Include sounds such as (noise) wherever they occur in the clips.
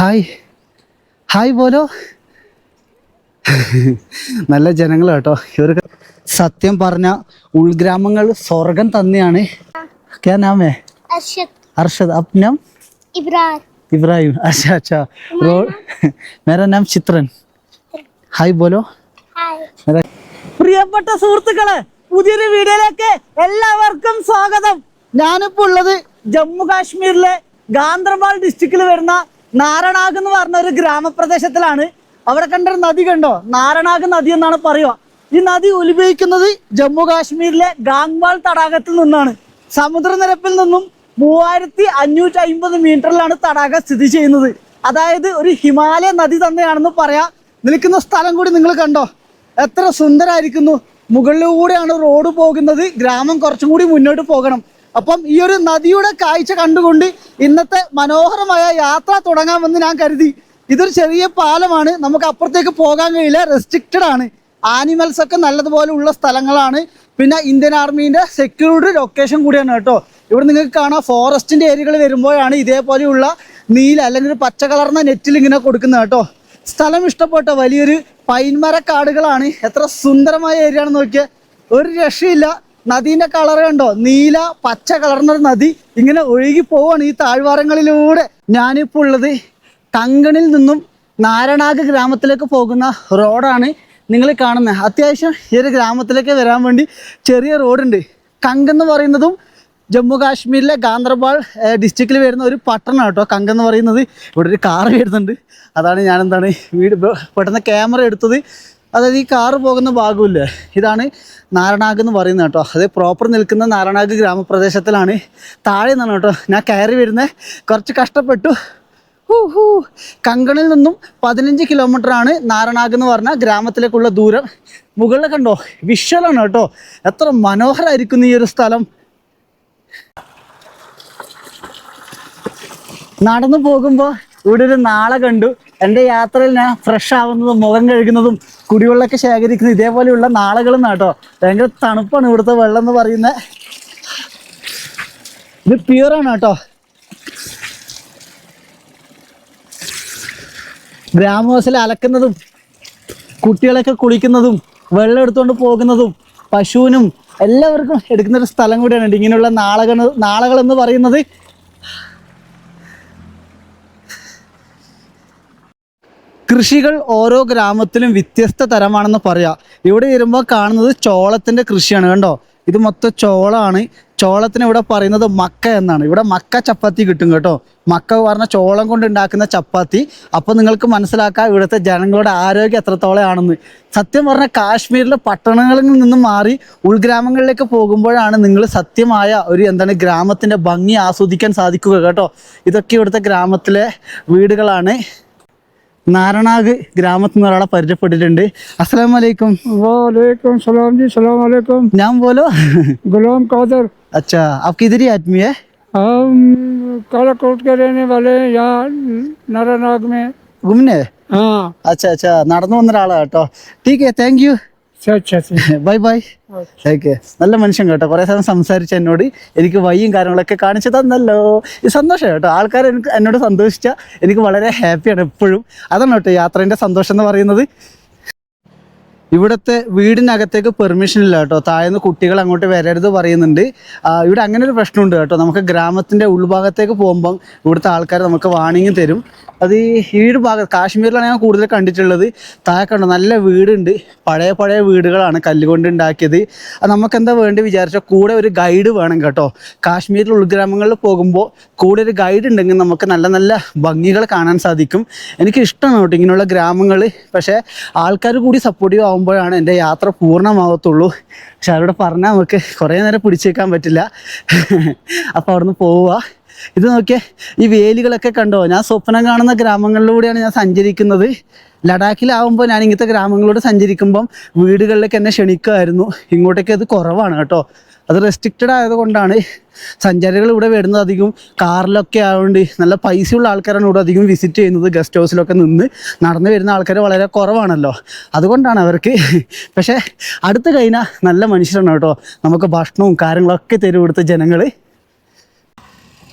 Hi hi പോലോ നല്ല ജനങ്ങൾ കേട്ടോ ഇവർ സത്യം പറഞ്ഞ ഉൾഗ്രാമങ്ങൾ സ്വർഗം തന്നെയാണ് ക്യാ നാമേ अरशद അർഷദ് അപ്നം इब्रार ഇബ്രാഹിം അച്ഛാ അച്ഛാ റോ മേരാ നാം ചിത്രൻ ഹായ് ബോലോ हाय മേരാ പ്രിയപ്പെട്ട സുഹൃത്തുക്കളെ പുതിയൊരു വീഡിയോയിലേക്ക് എല്ലാവർക്കും സ്വാഗതം ഞാനിപ്പോ ഉള്ളത് ജമ്മു കാശ്മീരിലെ ഗാന്ദർബാൾ ഡിസ്ട്രിക്റ്റിൽ വരുന്ന നാരണാഗ് എന്ന് പറഞ്ഞ ഒരു ഗ്രാമപ്രദേശത്തിലാണ്. അവിടെ കണ്ടൊരു നദി കണ്ടോ? നാരണാഗ് നദി എന്നാണ് പറയുക. ഈ നദി ഉത്ഭവിക്കുന്നത് ജമ്മു കാശ്മീരിലെ ഗാംഗ്വാൾ തടാകത്തിൽ നിന്നാണ്. സമുദ്രനിരപ്പിൽ നിന്നും മൂവായിരത്തി അഞ്ഞൂറ്റി അമ്പത് മീറ്ററിലാണ് തടാകം സ്ഥിതി ചെയ്യുന്നത്. അതായത് ഒരു ഹിമാലയ നദി തന്നെയാണെന്ന് പറയാം. നിൽക്കുന്ന സ്ഥലം കൂടി നിങ്ങൾ കണ്ടോ? എത്ര സുന്ദരായിരിക്കുന്നു. മുകളിലൂടെയാണ് റോഡ് പോകുന്നത്. ഗ്രാമം കുറച്ചും കൂടി മുന്നോട്ട് പോകണം. അപ്പം ഈ ഒരു നദിയുടെ കാഴ്ച കണ്ടുകൊണ്ട് ഇന്നത്തെ മനോഹരമായ യാത്ര തുടങ്ങാമെന്ന് ഞാൻ കരുതി. ഇതൊരു ചെറിയ പാലമാണ്. നമുക്ക് അപ്പുറത്തേക്ക് പോകാൻ കഴിയില്ല. റെസ്ട്രിക്റ്റഡ് ആണ്. ആനിമൽസ് ഒക്കെ നല്ലതുപോലെ ഉള്ള സ്ഥലങ്ങളാണ്. പിന്നെ ഇന്ത്യൻ ആർമീന്റെ സെക്യൂരിറ്റി ലൊക്കേഷൻ കൂടിയാണ് കേട്ടോ. ഇവിടെ നിങ്ങൾക്ക് കാണാം. ഫോറസ്റ്റിന്റെ ഏരിയകൾ വരുമ്പോഴാണ് ഇതേപോലെയുള്ള നീല അല്ലെങ്കിൽ പച്ച കളർന്ന നെറ്റിൽ ഇങ്ങനെ കൊടുക്കുന്നത് കേട്ടോ. സ്ഥലം ഇഷ്ടപ്പെട്ട വലിയൊരു പൈൻമര കാടുകളാണ് എത്ര സുന്ദരമായ ഏരിയ ആണെന്ന് നോക്കിയാൽ ഒരു രക്ഷയില്ല. നദീന്റെ കളർ കണ്ടോ? നീല പച്ച കളർന്ന ഒരു നദി ഇങ്ങനെ ഒഴുകി പോവാണ് ഈ താഴ്വാരങ്ങളിലൂടെ. ഞാനിപ്പോൾ ഉള്ളത് കങ്കണിൽ നിന്നും നാരണാഗ് ഗ്രാമത്തിലേക്ക് പോകുന്ന റോഡാണ് നിങ്ങൾ കാണുന്നത്. അത്യാവശ്യം ഈ ഒരു ഗ്രാമത്തിലേക്ക് വരാൻ വേണ്ടി ചെറിയ റോഡുണ്ട്. കങ്ക് എന്ന് പറയുന്നതും ജമ്മു കാശ്മീരിലെ ഗാന്ദർബാൾ ഡിസ്ട്രിക്റ്റിൽ വരുന്ന ഒരു പട്ടണം കേട്ടോ. കങ്ക് എന്ന് പറയുന്നത്. ഇവിടെ ഒരു കാർ വരുന്നുണ്ട്. അതാണ് ഞാനെന്താണ് വീട് പെട്ടെന്ന് ക്യാമറ എടുത്തത്. അതായത് ഈ കാറ് പോകുന്ന ഭാഗമില്ലേ? ഇതാണ് നാരണാഗ് എന്ന് പറയുന്നത് കേട്ടോ. അത് പ്രോപ്പർ നിൽക്കുന്ന നാരണാഗ് ഗ്രാമപ്രദേശത്തിലാണ്. താഴെ നിന്നാണ് കേട്ടോ ഞാൻ കയറി വരുന്നത് കുറച്ച് കഷ്ടപ്പെട്ടു. ഹൂ കങ്കണിൽ നിന്നും പതിനഞ്ച് കിലോമീറ്റർ ആണ് നാരണാഗ് എന്ന് പറഞ്ഞ ഗ്രാമത്തിലേക്കുള്ള ദൂരം. മുകളിൽ കണ്ടോ? വിഷ്വലാണ് കേട്ടോ. എത്ര മനോഹരമായിരിക്കുന്നു ഈ ഒരു സ്ഥലം. നടന്നു പോകുമ്പോൾ ഇവിടെ ഒരു നാളെ കണ്ടു. എന്റെ യാത്രയിൽ ഞാൻ ഫ്രഷ് ആവുന്നതും മുഖം കഴുകുന്നതും കുടിവെള്ളമൊക്കെ ശേഖരിക്കുന്നത് ഇതേപോലെയുള്ള നാളകളും കേട്ടോ. ഭയങ്കര തണുപ്പാണ് ഇവിടുത്തെ വെള്ളം എന്ന് പറയുന്നത് ഇത് പ്യൂറാണ് കേട്ടോ. ഗ്രാമവാസിൽ അലക്കുന്നതും കുട്ടികളൊക്കെ കുളിക്കുന്നതും വെള്ളം എടുത്തുകൊണ്ട് പോകുന്നതും പശുവിനും എല്ലാവർക്കും എടുക്കുന്ന ഒരു സ്ഥലം കൂടിയാണ്. ഇങ്ങനെയുള്ള നാളകൾ നാളകൾ എന്ന് പറയുന്നത് കൃഷികൾ ഓരോ ഗ്രാമത്തിലും വ്യത്യസ്ത തരമാണെന്ന് പറയാം. ഇവിടെ വരുമ്പോൾ കാണുന്നത് ചോളത്തിന്റെ കൃഷിയാണ് കണ്ടോ? ഇത് മൊത്തം ചോളമാണ് ചോളത്തിന് ഇവിടെ പറയുന്നത് മക്ക എന്നാണ്. ഇവിടെ മക്ക ചപ്പാത്തി കിട്ടും കേട്ടോ. മക്ക പറഞ്ഞ ചോളം കൊണ്ട് ഉണ്ടാക്കുന്ന ചപ്പാത്തി. അപ്പോൾ നിങ്ങൾക്ക് മനസ്സിലാക്കാം ഇവിടുത്തെ ജനങ്ങളുടെ ആരോഗ്യം എത്രത്തോളം ആണെന്ന്. സത്യം പറഞ്ഞാൽ കാശ്മീരിലെ പട്ടണങ്ങളിൽ നിന്നും മാറി ഉൾഗ്രാമങ്ങളിലേക്ക് പോകുമ്പോഴാണ് നിങ്ങൾ സത്യമായ ഒരു എന്താണ് ഗ്രാമത്തിന്റെ ഭംഗി ആസ്വദിക്കാൻ സാധിക്കുക കേട്ടോ. ഇതൊക്കെ ഇവിടുത്തെ ഗ്രാമത്തിലെ വീടുകളാണ്. നാരണാഗ് ഗ്രാമത്തിൽ നിന്ന് ഒരാളെ പരിചയപ്പെട്ടിട്ടുണ്ട് അസ്സലാമു അലൈക്കും वालेकुम सलाम जी सलाम वालेकुम नाम बोलो गुलाम कादर अच्छा आप किधर ही आदमी है हम कालाकोट के रहने वाले हैं यहाँ नारानाग में घूमने हाँ अच्छा अच्छा നടന്നു വന്ന ഒരാളാ കേട്ടോ ठीक है താങ്ക് യു अच्छा अच्छा से bye bye okay നല്ല മനുഷ്യൻ കേട്ടോ. കുറേ സമയം സംസാരിച്ച എന്നോട് എനിക്ക് വയ്യും കാര്യങ്ങളൊക്കെ കാണിച്ചു തന്നല്ലോ. ഇത് സന്തോഷം കേട്ടോ. ആൾക്കാർ എനിക്ക് എന്നോട് സന്തോഷിച്ച എനിക്ക് വളരെ ഹാപ്പിയാണ് എപ്പോഴും. അതാണ് കേട്ടോ യാത്രേന്റെ സന്തോഷം എന്ന് പറയുന്നത്. ഇവിടുത്തെ വീടിനകത്തേക്ക് പെർമിഷൻ ഇല്ല കേട്ടോ. താഴ്ന്ന് കുട്ടികൾ അങ്ങോട്ട് വരരുത് പറയുന്നുണ്ട്. ഇവിടെ അങ്ങനെ ഒരു പ്രശ്നമുണ്ട് കേട്ടോ. നമുക്ക് ഗ്രാമത്തിന്റെ ഉൾഭാഗത്തേക്ക് പോകുമ്പം ഇവിടുത്തെ ആൾക്കാർ നമുക്ക് വാണിംഗ് തരും. അത് ഈ വീട് ഭാഗം കാശ്മീരിലാണ് ഞാൻ കൂടുതൽ കണ്ടിട്ടുള്ളത്. താഴെ കണ്ടോ നല്ല വീടുണ്ട്. പഴയ പഴയ വീടുകളാണ് കല്ലുകൊണ്ട് ഉണ്ടാക്കിയത്. അത് നമുക്ക് എന്താ വേണ്ടി വിചാരിച്ചാൽ കൂടെ ഒരു ഗൈഡ് വേണം കേട്ടോ. കാശ്മീരിൽ ഉൾഗ്രാമങ്ങളിൽ പോകുമ്പോൾ കൂടെ ഒരു ഗൈഡ് ഉണ്ടെങ്കിൽ നമുക്ക് നല്ല നല്ല ഭംഗികൾ കാണാൻ സാധിക്കും. എനിക്ക് ഇഷ്ടമാണ് കേട്ടോ ഇങ്ങനെയുള്ള ഗ്രാമങ്ങൾ പക്ഷേ ആൾക്കാർ കൂടി സപ്പോർട്ടീവ് ആകുമ്പോഴാണ് എന്റെ യാത്ര പൂർണമാവത്തുള്ളൂ. പക്ഷെ അവരോട് പറഞ്ഞാൽ നമുക്ക് കുറേ നേരം പിടിച്ചേക്കാൻ പറ്റില്ല. (laughs) അപ്പോൾ അവിടുന്ന് പോവുക. ഇത് നോക്കിയേ ഈ വേലികളൊക്കെ കണ്ടോ? ഞാൻ സ്വപ്നം കാണുന്ന ഗ്രാമങ്ങളിലൂടെയാണ് ഞാൻ സഞ്ചരിക്കുന്നത്. ലഡാക്കിലാവുമ്പോൾ ഞാൻ ഇങ്ങനത്തെ ഗ്രാമങ്ങളിലൂടെ സഞ്ചരിക്കുമ്പം വീടുകളിലേക്ക് എന്നെ ക്ഷണിക്കുമായിരുന്നു. ഇങ്ങോട്ടേക്ക് അത് കുറവാണ് കേട്ടോ. അത് റെസ്ട്രിക്റ്റഡ് ആയതുകൊണ്ടാണ് സഞ്ചാരികൾ ഇവിടെ വരുന്നത് അധികം. കാറിലൊക്കെ ആയതുകൊണ്ട് നല്ല പൈസയുള്ള ആൾക്കാരാണ് ഇവിടെ അധികം വിസിറ്റ് ചെയ്യുന്നത്. ഗസ്റ്റ് ഹൗസിലൊക്കെ നിന്ന് നടന്നു വരുന്ന ആൾക്കാർ വളരെ കുറവാണല്ലോ. അതുകൊണ്ടാണ് അവർക്ക്. പക്ഷേ അടുത്ത് കഴിഞ്ഞാൽ നല്ല മനുഷ്യരാണ് കേട്ടോ. നമുക്ക് ഭക്ഷണവും കാര്യങ്ങളൊക്കെ തരും ഇവിടുത്തെ ജനങ്ങൾ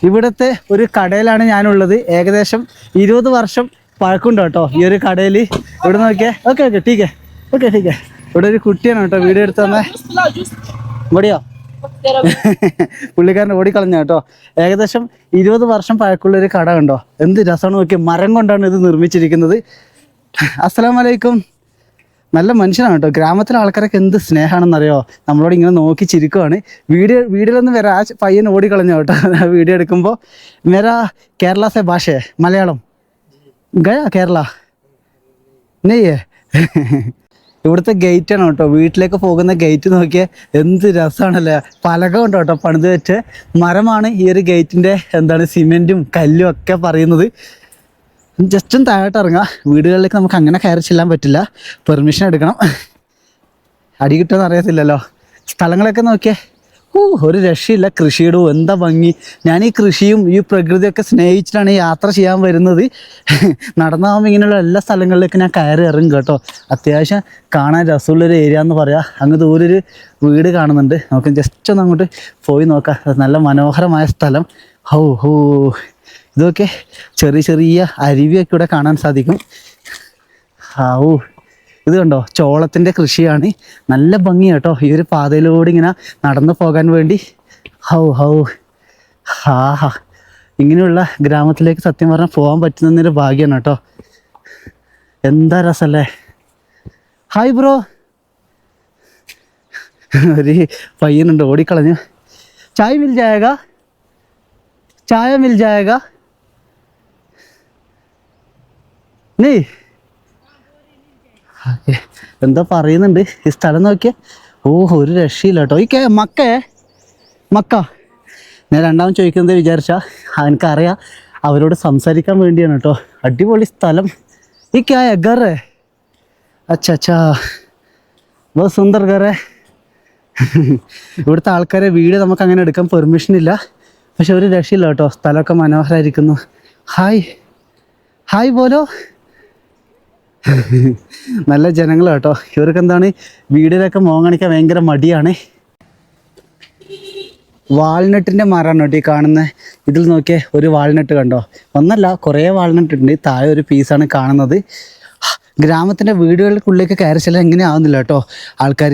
ഇവിടുത്തെ ഒരു കടയിലാണ് ഞാനുള്ളത്. ഏകദേശം ഇരുപത് വർഷം പഴക്കമുണ്ട് കേട്ടോ ഈ ഒരു കടയിൽ ഇവിടെ നോക്കിയേ. ഓക്കെ ഓക്കെ ടീക്കെ. ഓക്കെ ടീക്കെ. ഇവിടെ ഒരു കുട്ടിയാണ് കേട്ടോ വീഡിയോ എടുത്ത് തന്നെ ഇവിടെയോ? (laughs) പുള്ളിക്കാരൻ ഓടിക്കളഞ്ഞ കേട്ടോ. ഏകദേശം ഇരുപത് വർഷം പഴക്കമുള്ള ഒരു കട കണ്ടോ? എന്ത് രസമാണ് നോക്കിയ. മരം കൊണ്ടാണ് ഇത് നിർമ്മിച്ചിരിക്കുന്നത്. അസ്സലാം വലൈക്കും നല്ല മനുഷ്യനാണ് കേട്ടോ. ഗ്രാമത്തിലെ ആൾക്കാരൊക്കെ എന്ത് സ്നേഹമാണെന്നറിയോ നമ്മളോട് ഇങ്ങനെ നോക്കി ചിരിക്കുവാണ്. വീഡിയോ വീഡിയോയിലൊന്നും വരാ ആ പയ്യൻ ഓടിക്കളഞ്ഞു കേട്ടോ. വീഡിയോ എടുക്കുമ്പോൾ മേരാ കേരള സെ ഭാഷയെ മലയാളം. ഗയ കേരള. നെയ്യേ. ഇവിടുത്തെ ഗേറ്റ് ആണ് കേട്ടോ. വീട്ടിലേക്ക് പോകുന്ന ഗേറ്റ് നോക്കിയാൽ എന്ത് രസമാണല്ലേ പലക ഉണ്ടോ കേട്ടോ പണിത് വെച്ച്. മരമാണ് ഈ ഒരു ഗേറ്റിന്റെ എന്താണ് സിമെന്റും കല്ലും ഒക്കെ പറയുന്നത്. ജസ്റ്റ് ഒന്ന് താഴോട്ട് ഇറങ്ങുക വീടുകളിലേക്ക് നമുക്ക് അങ്ങനെ കയറി ചെല്ലാൻ പറ്റില്ല. പെർമിഷൻ എടുക്കണം. അടി കിട്ടുമെന്ന് അറിയത്തില്ലല്ലോ. സ്ഥലങ്ങളൊക്കെ നോക്കിയേ. ഓ ഒരു രക്ഷയില്ല കൃഷിയിടും എന്താ ഭംഗി. ഞാൻ ഈ കൃഷിയും ഈ പ്രകൃതിയൊക്കെ സ്നേഹിച്ചിട്ടാണ് യാത്ര ചെയ്യാൻ വരുന്നത്. നടന്നാകുമ്പോൾ ഇങ്ങനെയുള്ള എല്ലാ സ്ഥലങ്ങളിലേക്കും ഞാൻ കയറി ഇറങ്ങും കേട്ടോ. അത്യാവശ്യം കാണാൻ രസമുള്ളൊരു ഏരിയ എന്ന് പറയാം. അങ്ങ് ദൂരൊരു വീട് കാണുന്നുണ്ട്. നമുക്ക് ജസ്റ്റ് ഒന്ന് അങ്ങോട്ട് പോയി നോക്കാം. നല്ല മനോഹരമായ സ്ഥലം. ഹോ ഹോ. ഇതൊക്കെ ചെറിയ ചെറിയ അരുവിയൊക്കെ ഇവിടെ കാണാൻ സാധിക്കും. ഹാവൂ. ഇത് കണ്ടോ? ചോളത്തിന്റെ കൃഷിയാണ്. നല്ല ഭംഗി കേട്ടോ. ഈ ഒരു പാതയിലൂടെ ഇങ്ങനെ നടന്നു പോകാൻ വേണ്ടി. ഹൗ ഹൗ. ഹാ ഹാ. ഇങ്ങനെയുള്ള ഗ്രാമത്തിലേക്ക് സത്യം പറഞ്ഞാൽ പോകാൻ പറ്റുന്നതിന്റെ ഭാഗ്യമാണ് കേട്ടോ. എന്താ രസമല്ലേ ഹായ് ബ്രോ. ഒരു പയ്യനുണ്ട്. ഓടിക്കളഞ്ഞു. ചായ മിൽ ജായക ചായ മിൽ ജായക നീ. എന്താ പറയുന്നുണ്ട്? ഈ സ്ഥലം നോക്കിയേ. ഓ ഒരു രക്ഷയില്ല കേട്ടോ ഈ മക്കേ. മക്ക. ഞാൻ രണ്ടാമത് ചോദിക്കുന്നത് വിചാരിച്ചാ എനിക്കറിയാം അവരോട് സംസാരിക്കാൻ വേണ്ടിയാണ് കേട്ടോ അടിപൊളി സ്ഥലം. ഈ ക്യാ ഗർ അച്ഛ അച്ഛാ. ബോ സുന്ദർ ഗറേ ഇവിടുത്തെ ആൾക്കാരെ വീട് നമുക്ക് അങ്ങനെ എടുക്കാൻ പെർമിഷൻ ഇല്ല. പക്ഷെ ഒരു രക്ഷയില്ല കേട്ടോ സ്ഥലമൊക്കെ മനോഹരമായിരിക്കുന്നു ഹായ്. ഹായ് പോലോ (laughs) നല്ല ജനങ്ങൾ കേട്ടോ. ഇവർക്ക് എന്താണ്? വീടിലൊക്കെ മോൻ കാണിക്കാൻ ഭയങ്കര മടിയാണ്. വാൾനട്ടിന്റെ മരമാണ് കേട്ടോ ഈ കാണുന്നത് ഇതിൽ നോക്കിയേ ഒരു വാൾനട്ട് കണ്ടോ? ഒന്നല്ല കുറേ വാൾനട്ട് ഉണ്ട് താഴെ ഒരു പീസാണ് കാണുന്നത്. ഗ്രാമത്തിന്റെ വീടുകൾക്കുള്ളിലേക്ക് കയറി ചെല്ലാൻ എങ്ങനെയാവുന്നില്ല കേട്ടോ. ആൾക്കാർ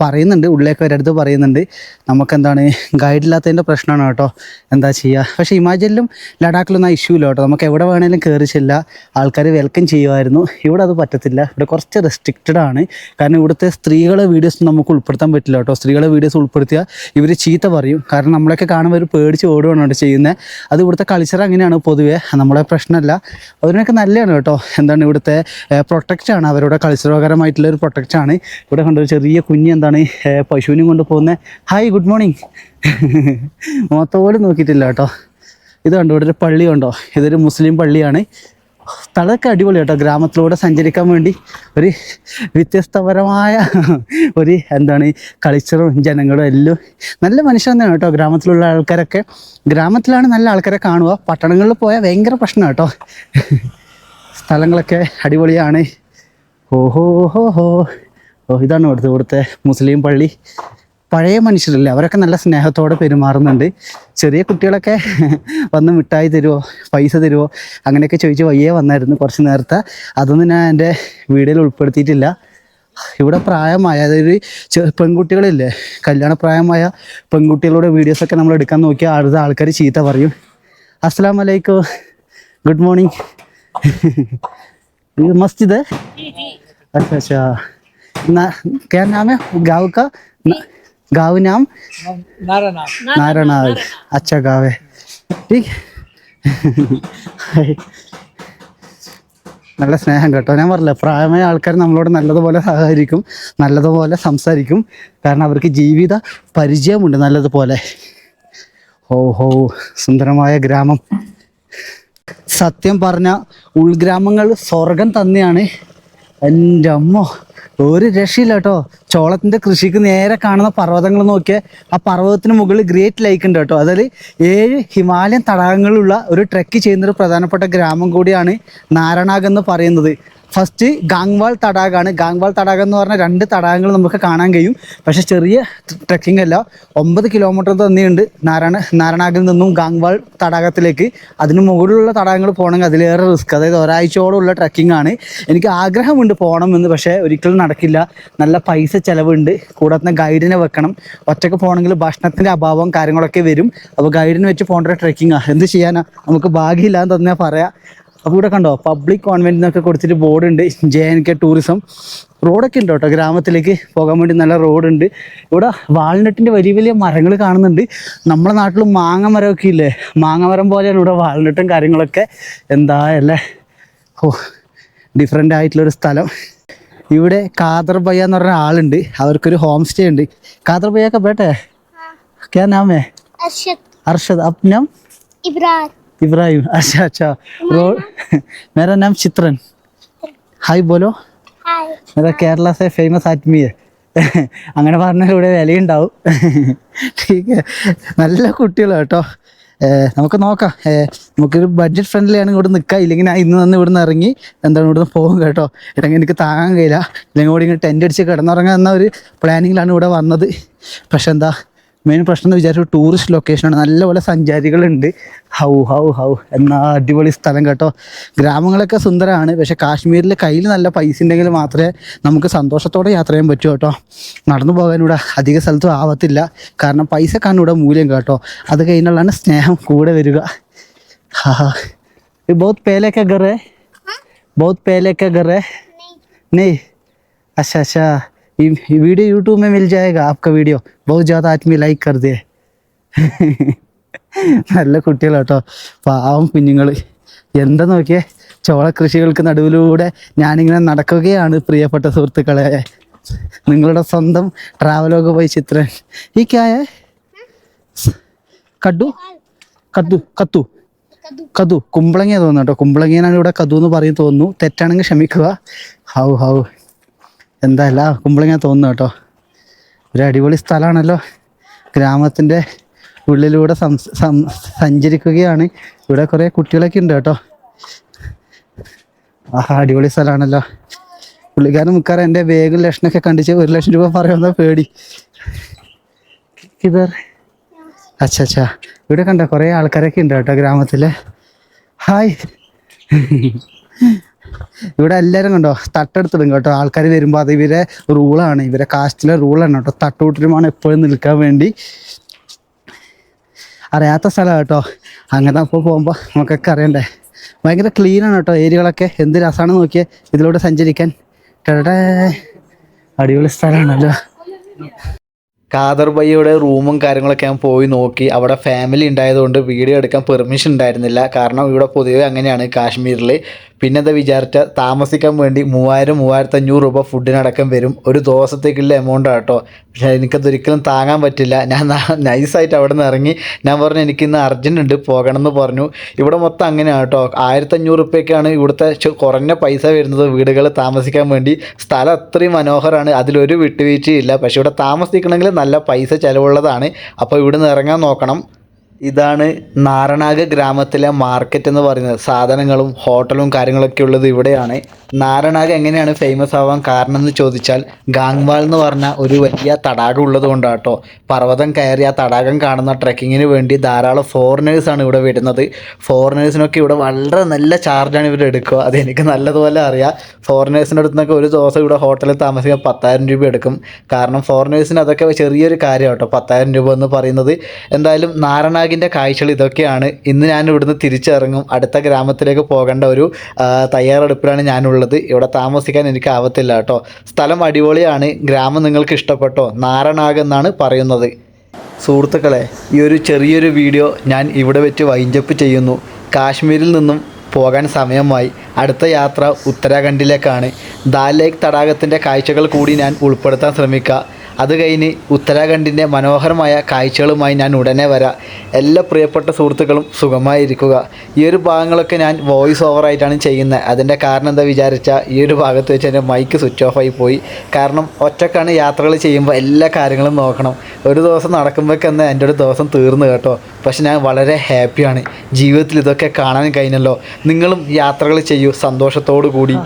പറയുന്നുണ്ട് ഉള്ളിലേക്ക് ഒരിടത്ത് പറയുന്നുണ്ട്. നമുക്കെന്താണ് ഗൈഡ് ഇല്ലാത്തതിന്റെ പ്രശ്നമാണ് കേട്ടോ. എന്താ ചെയ്യുക പക്ഷേ ഹിമാചലിലും ലഡാക്കിലൊന്നും ആ ഇഷ്യൂ ഇല്ല കേട്ടോ. നമുക്ക് എവിടെ വേണേലും കയറി ചെല്ലുക ആൾക്കാർ വെൽക്കം ചെയ്യുമായിരുന്നു. ഇവിടെ അത് പറ്റത്തില്ല. ഇവിടെ കുറച്ച് റെസ്ട്രിക്റ്റഡ് ആണ്. കാരണം ഇവിടുത്തെ സ്ത്രീകളെ വീഡിയോസ് നമുക്ക് ഉൾപ്പെടുത്താൻ പറ്റില്ല കേട്ടോ. സ്ത്രീകളെ വീഡിയോസ് ഉൾപ്പെടുത്തിയാൽ ഇവർ ചീത്ത പറയും. കാരണം നമ്മളൊക്കെ കാണുമ്പോൾ ഒരു പേടിച്ച് ഓടുകയാണ് കേട്ടോ ചെയ്യുന്നത്. അത് ഇവിടുത്തെ കൾച്ചർ അങ്ങനെയാണ് പൊതുവേ. നമ്മളെ പ്രശ്നമല്ല. അതിനൊക്കെ നല്ലതാണ് കേട്ടോ. എന്താണ് ഇവിടുത്തെ പ്രൊട്ടക്റ്റ് ആണ്. അവരുടെ കൾച്ചറപരമായിട്ടുള്ള ഒരു പ്രൊട്ടക്റ്റ് ആണ്. ഇവിടെ കണ്ടൊരു ചെറിയ കുഞ്ഞ് എന്താണ് പശുവിനും കൊണ്ട് പോകുന്നത് ഹായ് ഗുഡ് മോർണിംഗ് മൊത്തം നോക്കിയിട്ടില്ല കേട്ടോ. ഇത് കണ്ടോ ഇവിടെ ഒരു പള്ളി ഉണ്ടോ ഇതൊരു മുസ്ലിം പള്ളിയാണ്. സ്ഥലമൊക്കെ അടിപൊളി കേട്ടോ. ഗ്രാമത്തിലൂടെ സഞ്ചരിക്കാൻ വേണ്ടി ഒരു വ്യത്യസ്തപരമായ (laughs) ഒരു എന്താണ് കൾച്ചറും ജനങ്ങളും എല്ലാം. നല്ല മനുഷ്യർ തന്നെയാണ് കേട്ടോ ഗ്രാമത്തിലുള്ള ആൾക്കാരൊക്കെ. ഗ്രാമത്തിലാണ് നല്ല ആൾക്കാരെ കാണുക. പട്ടണങ്ങളിൽ പോയാൽ ഭയങ്കര പ്രശ്നമാണ് കേട്ടോ. (laughs) സ്ഥലങ്ങളൊക്കെ അടിപൊളിയാണ്. ഓഹോ ഹോ ഹോ. ഓ ഇതാണ് ഇവിടുത്തെ ഇവിടുത്തെ മുസ്ലിം പള്ളി. പഴയ മനുഷ്യരല്ലേ അവരൊക്കെ നല്ല സ്നേഹത്തോടെ പെരുമാറുന്നുണ്ട്. ചെറിയ കുട്ടികളൊക്കെ (laughs) വന്ന് മിഠായി തരുമോ പൈസ തരുമോ അങ്ങനെയൊക്കെ ചോദിച്ച് വയ്യേ വന്നായിരുന്നു കുറച്ച് നേരത്തെ. അതൊന്നും ഞാൻ എന്റെ വീഡിയോയിൽ ഉൾപ്പെടുത്തിയിട്ടില്ല. ഇവിടെ പ്രായമായ അതായത് പെൺകുട്ടികളില്ലേ കല്യാണപ്രായമായ പെൺകുട്ടികളുടെ വീഡിയോസൊക്കെ നമ്മൾ എടുക്കാൻ നോക്കിയാൽ അടുത്ത ആൾക്കാർ ചീത്ത പറയും. അസ്സാം വലൈക്കും ഗുഡ് മോർണിംഗ്. ये मस्जिद है अच्छा अच्छा ना क्या नाम है गांव का न- गांव नाम नारायणाग अच्छा गांव है ठीक है നല്ല സ്നേഹം കേട്ടോ ഞാൻ പറഞ്ഞില്ല പ്രായമായ ആൾക്കാർ നമ്മളോട് നല്ലതുപോലെ സഹകരിക്കും നല്ലതുപോലെ സംസാരിക്കും കാരണം അവർക്ക് ജീവിത പരിചയമുണ്ട് നല്ലതുപോലെ ഓ ഹോ സുന്ദരമായ ഗ്രാമം സത്യം പറഞ്ഞ ഉൾഗ്രാമങ്ങൾ സ്വർഗം തന്നെയാണ്. എന്റെ അമ്മ ഒരു രക്ഷയില്ല കേട്ടോ. ചോളത്തിന്റെ കൃഷിക്ക് നേരെ കാണുന്ന പർവതങ്ങൾ നോക്കിയാൽ ആ പർവതത്തിന് മുകളിൽ ഗ്രേറ്റ് ലൈക്ക് ഉണ്ട് കേട്ടോ. അതിൽ ഏഴ് ഹിമാലയൻ തടാകങ്ങളുള്ള ഒരു ട്രെക്ക് ചെയ്യുന്ന ഒരു പ്രധാനപ്പെട്ട ഗ്രാമം കൂടിയാണ് നാരണാഗ് എന്ന് പറയുന്നത്. ഫസ്റ്റ് ഗാങ്വാൾ തടാകമാണ് ഗാങ്വാൾ തടാകം എന്ന് പറഞ്ഞാൽ രണ്ട് തടാകങ്ങൾ നമുക്ക് കാണാൻ കഴിയും. പക്ഷേ ചെറിയ ട്രക്കിംഗ് അല്ല ഒമ്പത് കിലോമീറ്റർ തന്നെയുണ്ട്. നാരായണ നാരായണാഗിൽ നിന്നും ഗാങ്വാൾ തടാകത്തിലേക്ക്. അതിന് മുകളിലുള്ള തടാകങ്ങൾ പോകണമെങ്കിൽ അതിലേറെ റിസ്ക് അതായത് ഒരാഴ്ചയോളമുള്ള ട്രക്കിംഗ് ആണ്. എനിക്ക് ആഗ്രഹമുണ്ട് പോകണമെന്ന് പക്ഷേ ഒരിക്കലും നടക്കില്ല. നല്ല പൈസ ചിലവുണ്ട്. കൂടാതെ ഗൈഡിനെ വെക്കണം. ഒറ്റയ്ക്ക് പോകണമെങ്കിൽ ഭക്ഷണത്തിന്റെ അഭാവം കാര്യങ്ങളൊക്കെ വരും. അപ്പോൾ ഗൈഡിനെ വെച്ച് പോകേണ്ട ട്രെക്കിങ്ങാണ് എന്ത് ചെയ്യാനാണ് നമുക്ക് ഭാഗ്യമില്ലാന്ന് തന്നെ പറയാം. അപ്പോൾ ഇവിടെ കണ്ടോ? പബ്ലിക് കോൺവെന്റ് എന്നൊക്കെ കൊടുത്തിട്ട് ബോർഡുണ്ട്. ജെ എൻ കെ ടൂറിസം റോഡൊക്കെ ഉണ്ട് കേട്ടോ. ഗ്രാമത്തിലേക്ക് പോകാൻ വേണ്ടി നല്ല റോഡുണ്ട്. ഇവിടെ വാൾനട്ടിന്റെ വലിയ വലിയ മരങ്ങൾ കാണുന്നുണ്ട്. നമ്മുടെ നാട്ടിൽ മാങ്ങ മരമൊക്കെ ഇല്ലേ? മാങ്ങ മരം പോലെയാണ് ഇവിടെ വാൾനട്ടും കാര്യങ്ങളൊക്കെ. എന്താ അല്ലേ? ഓ ഡിഫറെന്റ് ആയിട്ടുള്ളൊരു സ്ഥലം. ഇവിടെ കാദർ ഭയ്യ എന്ന് പറഞ്ഞ ആളുണ്ട്. അവർക്കൊരു ഹോം സ്റ്റേ ഉണ്ട്. കാദർ ഭയ്യൊക്കെ പേട്ടെ? ക്യാ നാമേ? അർഷദ്. അർഷദ്. അപ്നം ഇബ്രാഹിം. अरशद अपना नाम इब्रार इब्राहिम अच्छा अच्छा रोड मेरा नाम चित्रन हाय बोलो हाय मेरा കേരള സെ ഫേമസ് ആത്മീ है അങ്ങനെ പറഞ്ഞാൽ ഇവിടെ വിലയുണ്ടാവും (laughs) ठीक है നല്ല കുട്ടികളാണ് കേട്ടോ ഏഹ് നമുക്ക് നോക്കാം ഏഹ് നമുക്കൊരു ബഡ്ജറ്റ് ഫ്രണ്ട്ലി ആണ് ഇവിടെ നിൽക്കുക ഇല്ലെങ്കിൽ ഞാൻ ഇന്ന് വന്ന് ഇവിടുന്ന് ഇറങ്ങി എന്താണ് ഇവിടുന്ന് പോകും കേട്ടോ ഇല്ലെങ്കിൽ എനിക്ക് താങ്ങാൻ കഴിയില്ല ഇല്ലെങ്കിൽ കൂടി ഇങ്ങനെ ടെൻ്റ് അടിച്ച് കിടന്നുറങ്ങാൻ എന്ന ഒരു പ്ലാനിങ്ങിലാണ് ഇവിടെ വന്നത് പക്ഷെ എന്താ മെയിൻ പ്രശ്നം എന്ന് വിചാരിച്ചു ടൂറിസ്റ്റ് ലൊക്കേഷനാണ് നല്ലപോലെ സഞ്ചാരികളുണ്ട്. How how how. എന്നാ അടിപൊളി സ്ഥലം കേട്ടോ. ഗ്രാമങ്ങളൊക്കെ സുന്ദരമാണ് പക്ഷേ കാശ്മീരിൽ കയ്യിൽ നല്ല പൈസ ഉണ്ടെങ്കിൽ മാത്രമേ നമുക്ക് സന്തോഷത്തോടെ യാത്ര ചെയ്യാൻ പറ്റൂ കേട്ടോ. നടന്നു പോകാൻ ഇവിടെ അധിക സ്ഥലത്തും ആവത്തില്ല. കാരണം പൈസക്കാണ് ഇവിടെ മൂല്യം കേട്ടോ. അത് കഴിഞ്ഞുള്ളതാണ് സ്നേഹം. കൂടെ വരിക. ഹാ ഹാ. പേലൊക്കെ ഗറേ ബഹുത് പേലൊക്കെ ഗറേ നെയ്. അച്ഛാ അശാ घर है नहीं अच्छा अच्छा ये ये वीडियो यूट्यूब में मिल जाएगा आपका वीडियो बहुत ज़्यादा आदमी लाइक कर दे നല്ല കുട്ടികളാട്ടോ പാവം കുഞ്ഞുങ്ങൾ എന്താ നോക്കിയേ ചോള കൃഷികൾക്ക് നടുവിലൂടെ ഞാനിങ്ങനെ നടക്കുകയാണ് പ്രിയപ്പെട്ട സുഹൃത്തുക്കളെ നിങ്ങളുടെ സ്വന്തം ട്രാവലോഗ് പോയി ചിത്രൻ ഈ ക്യായ കഡു കദ്ദു കത്തു കതു കുമ്പളങ്ങിയ തോന്നുന്നു കേട്ടോ കുമ്പളങ്ങിയനാണ് ഇവിടെ കതു എന്ന് പറയും തോന്നുന്നു തെറ്റാണെങ്കിൽ ക്ഷമിക്കുക ഹൗ ഹൗ എന്താ അല്ല കുമ്പളങ്ങിയ തോന്നുന്നു കേട്ടോ. ഒരു അടിപൊളി സ്ഥലമാണല്ലോ. ഗ്രാമത്തിന്റെ ഉള്ളിലൂടെ സഞ്ചരിക്കുകയാണ്. ഇവിടെ കുറേ കുട്ടികളൊക്കെ ഉണ്ട് കേട്ടോ. ആഹാ അടിപൊളി സ്ഥലമാണല്ലോ. പുള്ളിക്കാരൻ മിക്കാറ് എന്റെ ബാഗും ലക്ഷണമൊക്കെ കണ്ടിച്ച് ഒരു ലക്ഷം രൂപ പറയുന്ന പേടി. ഇതർ അച്ഛാ അച്ഛാ. ഇവിടെ കണ്ട കുറേ ആൾക്കാരൊക്കെ ഉണ്ട് കേട്ടോ ഗ്രാമത്തിൽ ഹായ്. ഇവിടെ എല്ലാവരും കണ്ടോ? തട്ടെടുത്തിടും കേട്ടോ. ആൾക്കാർ വരുമ്പോൾ അത് ഇവരെ റൂളാണ് ഇവരെ കാസ്റ്റിലെ റൂളാണ് കേട്ടോ. തട്ടുകൂട്ടരുമാണ് എപ്പോഴും നിൽക്കാൻ വേണ്ടി. അറിയാത്ത സ്ഥലമാണ് കേട്ടോ. അങ്ങനെ അപ്പോൾ പോകുമ്പോൾ നമുക്കൊക്കെ അറിയണ്ടേ. ഭയങ്കര ക്ലീനാണ് കേട്ടോ ഏരിയകളൊക്കെ. എന്ത് രസമാണ് നോക്കിയേ. ഇതിലൂടെ സഞ്ചരിക്കാൻ. ടടടേ. അടിപൊളി സ്ഥലമാണല്ലോ കാദർ ബൈയുടെ റൂമും കാര്യങ്ങളൊക്കെ ഞാൻ പോയി നോക്കി. അവിടെ ഫാമിലി ഉണ്ടായതുകൊണ്ട് വീഡിയോ എടുക്കാൻ പെർമിഷൻ ഉണ്ടായിരുന്നില്ല. കാരണം ഇവിടെ പൊതുവേ അങ്ങനെയാണ് കാശ്മീരിൽ പിന്നെ എന്താ വിചാരിച്ച താമസിക്കാൻ വേണ്ടി മൂവായിരം മൂവായിരത്തി അഞ്ഞൂറ് രൂപ ഫുഡിനടക്കം വരും. ഒരു ദിവസത്തേക്കുള്ള എമൗണ്ട് ആട്ടോ പക്ഷേ എനിക്കതൊരിക്കലും താങ്ങാൻ പറ്റില്ല. ഞാൻ നൈസായിട്ട് അവിടെ നിന്ന് ഇറങ്ങി. ഞാൻ പറഞ്ഞു എനിക്കിന്ന് അർജന്റ് ഉണ്ട്. പോകണം എന്ന് പറഞ്ഞു. ഇവിടെ മൊത്തം അങ്ങനെയാണ് കേട്ടോ ആയിരത്തി അഞ്ഞൂറ് റുപ്യൊക്കെയാണ് ഇവിടുത്തെ കുറഞ്ഞ പൈസ വരുന്നത് വീടുകൾ താമസിക്കാൻ വേണ്ടി. സ്ഥലം അത്രയും മനോഹരമാണ് അതിലൊരു വിട്ടുവീഴ്ചയില്ല പക്ഷേ ഇവിടെ താമസിക്കണമെങ്കിൽ നല്ല പൈസ ചിലവുള്ളതാണ്. അപ്പോൾ ഇവിടെ നിന്ന് ഇറങ്ങാൻ നോക്കണം. ഇതാണ് നാരണാഗ ഗ്രാമത്തിലെ മാർക്കറ്റ് എന്ന് പറയുന്നത്. സാധനങ്ങളും ഹോട്ടലും കാര്യങ്ങളൊക്കെ ഉള്ളത് ഇവിടെയാണ്. നാരണാഗ എങ്ങനെയാണ് ഫേമസ് ആവാൻ കാരണം എന്ന് ചോദിച്ചാൽ ഗാങ്വാൾ എന്ന് പറഞ്ഞ ഒരു വലിയ തടാകം ഉള്ളത് കൊണ്ടാട്ടോ പർവതം കയറി ആ തടാകം കാണുന്ന ട്രക്കിങ്ങിന് വേണ്ടി ധാരാളം ഫോറിനേഴ്സാണ് ഇവിടെ വരുന്നത്. ഫോറിനേഴ്സിനൊക്കെ ഇവിടെ വളരെ നല്ല ചാർജാണ് ഇവർ എടുക്കുക. അത് എനിക്ക് നല്ലതുപോലെ അറിയാം. ഫോറിനേഴ്സിന്റെ അടുത്ത് നിന്നൊക്കെ ഒരു ദിവസം ഇവിടെ ഹോട്ടലിൽ താമസിക്കാൻ പത്തായിരം രൂപ എടുക്കും. കാരണം ഫോറിനേഴ്സിന് അതൊക്കെ ചെറിയൊരു കാര്യമാണ് കേട്ടോ പത്തായിരം രൂപ എന്ന് പറയുന്നത്. എന്തായാലും നാരണാഗിന്റെ കാഴ്ചകൾ ഇതൊക്കെയാണ്. ഇന്ന് ഞാൻ ഇവിടുന്ന് തിരിച്ചിറങ്ങും. അടുത്ത ഗ്രാമത്തിലേക്ക് പോകേണ്ട ഒരു തയ്യാറെടുപ്പിലാണ് ഞാനുള്ളത്. ഇവിടെ താമസിക്കാൻ എനിക്ക് ആവത്തില്ല കേട്ടോ. സ്ഥലം അടിപൊളിയാണ്. ഗ്രാമം നിങ്ങൾക്ക് ഇഷ്ടപ്പെട്ടോ? നാരണാഗ് എന്നാണ് പറയുന്നത്. സുഹൃത്തുക്കളെ ഈ ഒരു ചെറിയൊരു വീഡിയോ ഞാൻ ഇവിടെ വെച്ച് വൈൻഡപ്പ് ചെയ്യുന്നു. കാശ്മീരിൽ നിന്നും പോകാൻ സമയമായി. അടുത്ത യാത്ര ഉത്തരാഖണ്ഡിലേക്കാണ്. ദാൽ ലേക്ക് തടാകത്തിന്റെ കാഴ്ചകൾ കൂടി ഞാൻ ഉൾപ്പെടുത്താൻ ശ്രമിക്കുക അത് കഴിഞ്ഞ് ഉത്തരാഖണ്ഡിന്റെ മനോഹരമായ കാഴ്ചകളുമായി ഞാൻ ഉടനെ വരാം. എല്ലാ പ്രിയപ്പെട്ട സുഹൃത്തുക്കളും സുഖമായിരിക്കുക. ഈ ഒരു ഭാഗങ്ങളൊക്കെ ഞാൻ വോയിസ് ഓവറായിട്ടാണ് ചെയ്യുന്നത് അതിന്റെ കാരണം എന്താ വിചാരിച്ചാൽ ഈ ഒരു ഭാഗത്ത് വെച്ച് എന്റെ മൈക്ക് സ്വിച്ച് ഓഫ് ആയി പോയി. കാരണം ഒറ്റക്കാണ് യാത്രകൾ ചെയ്യുമ്പോൾ എല്ലാ കാര്യങ്ങളും നോക്കണം. ഒരു ദിവസം നടക്കുമ്പോഴേക്കെന്ന് എന്റെ ഒരു ദിവസം തീർന്നു കേട്ടോ. പക്ഷെ ഞാൻ വളരെ ഹാപ്പിയാണ് ജീവിതത്തിൽ ഇതൊക്കെ കാണാൻ കഴിഞ്ഞല്ലോ. നിങ്ങളും യാത്രകൾ ചെയ്യൂ. സന്തോഷത്തോടു കൂടി.